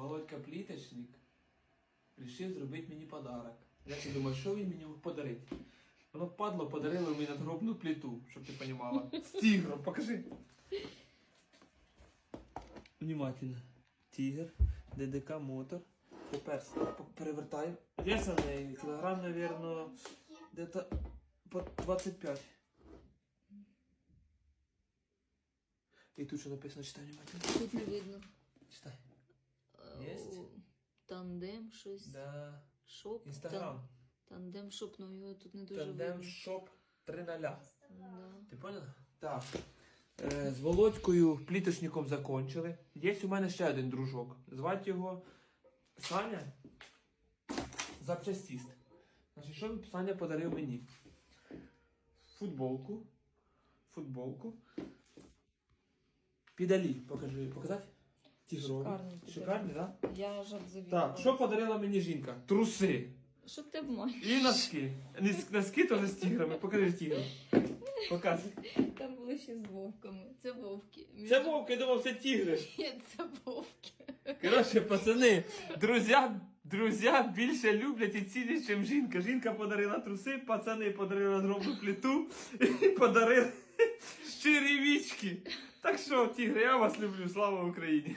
Володька Пліточник вирішив зробити мені подарок. Я ще думаю, що він мені подарить. Воно падло подарило мені надгробну плиту, щоб ти розуміла. З тігром, покажи. Внимательно. Тігр, ДДК мотор. Тепер перевертаю. Вес на неї кілограм, наверное, где-то по 25. І тут що написано, читай внимательно. Тут не видно. Читай. Єсть? Тандем щось. Да. Шоп. Інстаграм. Тан- Тандем шоп, ну його тут не дуже Тандем видно. шоп 3 0. Да. Ти поняла? Так. Е, з Володькою пліточником закончили. Є у мене ще один дружок. Звати його Саня Запчастіст. Значить, що Саня подарив мені? Футболку. Футболку. Підалі. Покажи. Показати? Тігрові. Шикарні підалі. Шикарні, так? Да? Я аж обзавідувала. Так, що подарила мені жінка? Труси. Що ти обманюєш? І носки. Nis- Носки теж з тіграми. Покажи тіграм. Показуй. Там були ще з вовками. Це вовки. Це вовк, я думав, це тігри. Ні, це вовки. Коротше, пацани, друзі, друзі більше люблять і цінять, ніж жінка. Жінка подарила труси, пацани подарили дробну плиту і подарили черевички. Так що, тігри, я вас люблю. Слава Україні!